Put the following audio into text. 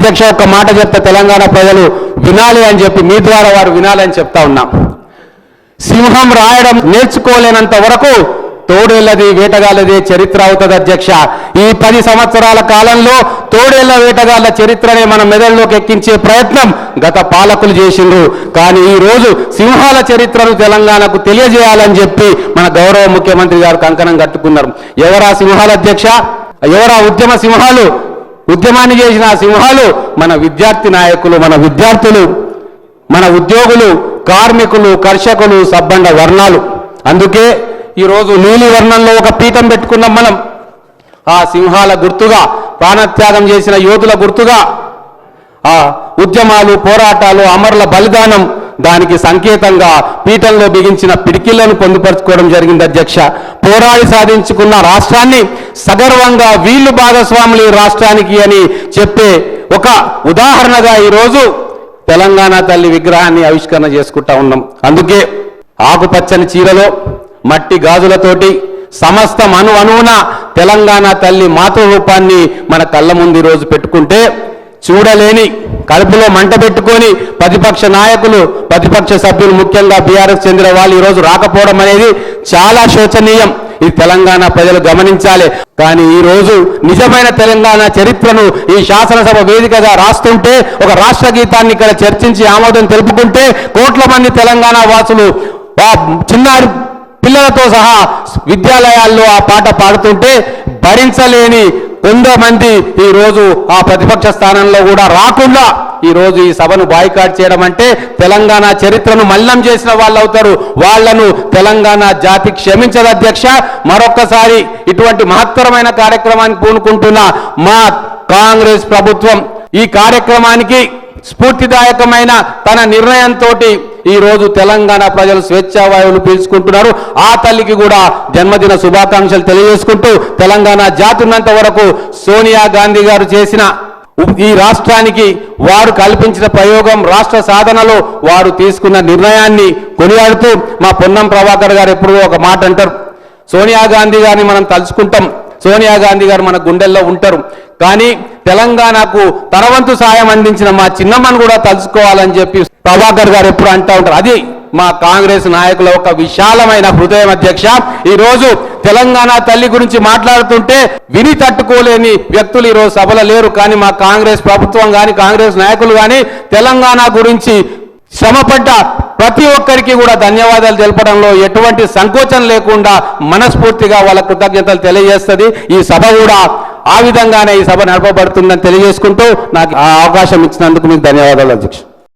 అధ్యక్ష ఒక మాట చెప్తే తెలంగాణ ప్రజలు వినాలి అని చెప్పి మీ ద్వారా వారు వినాలి అని చెప్తా ఉన్నాం. సింహం రాయడం నేర్చుకోలేనంత వరకు తోడేళ్ళది వేటగాళ్ళది చరిత్ర అవుతుంది అధ్యక్ష. ఈ పది సంవత్సరాల కాలంలో తోడేళ్ళ వేటగాళ్ళ చరిత్రనే మన మెదడులోకి ఎక్కించే ప్రయత్నం గత పాలకులు చేసిండ్రు. కానీ ఈ రోజు సింహాల చరిత్రను తెలంగాణకు తెలియజేయాలని చెప్పి మన గౌరవ ముఖ్యమంత్రి గారు కంకణం కట్టుకున్నారు. ఎవరా సింహాల అధ్యక్ష? ఎవరా ఉద్యమ సింహాలు? ఉద్యమాన్ని చేసిన సింహాలు మన విద్యార్థి నాయకులు మన విద్యార్థులు మన ఉద్యోగులు కార్మికులు కర్షకులు సబ్బండ వర్ణాలు. అందుకే ఈరోజు నీలి వర్ణంలో ఒక పీఠం పెట్టుకున్నాం మనం. ఆ సింహాల గుర్తుగా ప్రాణత్యాగం చేసిన యోధుల గుర్తుగా ఆ ఉద్యమాలు పోరాటాలు అమరుల బలిదానం దానికి సంకేతంగా పీఠంలో బిగించిన పిడికిళ్ళను పొందుపరుచుకోవడం జరిగింది అధ్యక్ష. పోరాడి సాధించుకున్న రాష్ట్రాన్ని సగర్వంగా వీళ్ళు భాగస్వాములు రాష్ట్రానికి అని చెప్పే ఒక ఉదాహరణగా ఈరోజు తెలంగాణ తల్లి విగ్రహాన్ని ఆవిష్కరణ చేసుకుంటా ఉన్నాం. అందుకే ఆకుపచ్చని చీరలో మట్టి గాజులతోటి సమస్త అను అణువున తెలంగాణ తల్లి మాతృరూపాన్ని మన కళ్ళ ముందు ఈరోజు పెట్టుకుంటే చూడలేని కడుపులో మంట పెట్టుకొని ప్రతిపక్ష నాయకులు ప్రతిపక్ష సభ్యులు ముఖ్యంగా బీఆర్ఎస్ చెందిన వాళ్ళు ఈరోజు రాకపోవడం అనేది చాలా శోచనీయం. ఈ తెలంగాణ ప్రజలు గమనించాలి. కానీ ఈ రోజు నిజమైన తెలంగాణ చరిత్రను ఈ శాసనసభ వేదికగా రాస్తుంటే ఒక రాష్ట్ర గీతాన్ని ఇక్కడ చర్చించి ఆమోదం తెలుపుకుంటే కోట్ల మంది తెలంగాణ వాసులు చిన్నారు చిన్నారి పిల్లలతో సహా విద్యాలయాల్లో ఆ పాట పాడుతుంటే భరించలేని ఎంతో ఈ రోజు ఆ ప్రతిపక్ష స్థానంలో కూడా రాకుండా ఈరోజు ఈ సభను బాయ్కాట్ చేయడం అంటే తెలంగాణ చరిత్రను మల్లం చేసిన వాళ్ళు అవుతారు. వాళ్ళను తెలంగాణ జాతి క్షమించదు అధ్యక్ష. మరొక్కసారి ఇటువంటి మహత్తరమైన కార్యక్రమానికి పూనుకుంటున్న మా కాంగ్రెస్ ప్రభుత్వం ఈ కార్యక్రమానికి స్ఫూర్తిదాయకమైన తన నిర్ణయంతో ఈ రోజు తెలంగాణ ప్రజలు స్వేచ్ఛావాయువులు పీల్చుకుంటున్నారు. ఆ తల్లికి కూడా జన్మదిన శుభాకాంక్షలు తెలియజేసుకుంటూ తెలంగాణ జాతి ఉన్నంత వరకు సోనియా గాంధీ గారు చేసిన ఈ రాష్ట్రానికి వారు కల్పించిన ప్రయోగం రాష్ట్ర సాధనలో వారు తీసుకున్న నిర్ణయాన్ని కొనియాడుతూ మా పొన్నం ప్రభాకర్ గారు ఎప్పుడూ ఒక మాట అంటారు. సోనియా గాంధీ గారిని మనం తలుచుకుంటాం. సోనియా గాంధీ గారు మన గుండెల్లో ఉంటారు. కానీ తెలంగాణకు తనవంతు సాయం అందించిన మా చిన్నమ్మను కూడా తలుచుకోవాలని చెప్పి ప్రభాకర్ గారు ఎప్పుడు అంటూ ఉంటారు అది మా కాంగ్రెస్ నాయకుల ఒక విశాలమైన హృదయం అధ్యక్ష. ఈ రోజు తెలంగాణ తల్లి గురించి మాట్లాడుతుంటే విని తట్టుకోలేని వ్యక్తులు ఈరోజు సభలో లేరు. కానీ మా కాంగ్రెస్ ప్రభుత్వం కానీ కాంగ్రెస్ నాయకులు కానీ తెలంగాణ గురించి శ్రమపడ్డ ప్రతి ఒక్కరికి కూడా ధన్యవాదాలు తెలపడంలో ఎటువంటి సంకోచం లేకుండా మనస్ఫూర్తిగా వాళ్ళ కృతజ్ఞతలు తెలియజేస్తుంది. ఈ సభ కూడా ఆ విధంగానే ఈ సభ నడపబడుతుందని తెలియజేసుకుంటూ నాకు ఆ అవకాశం ఇచ్చినందుకు మీకు ధన్యవాదాలు అధ్యక్షుడు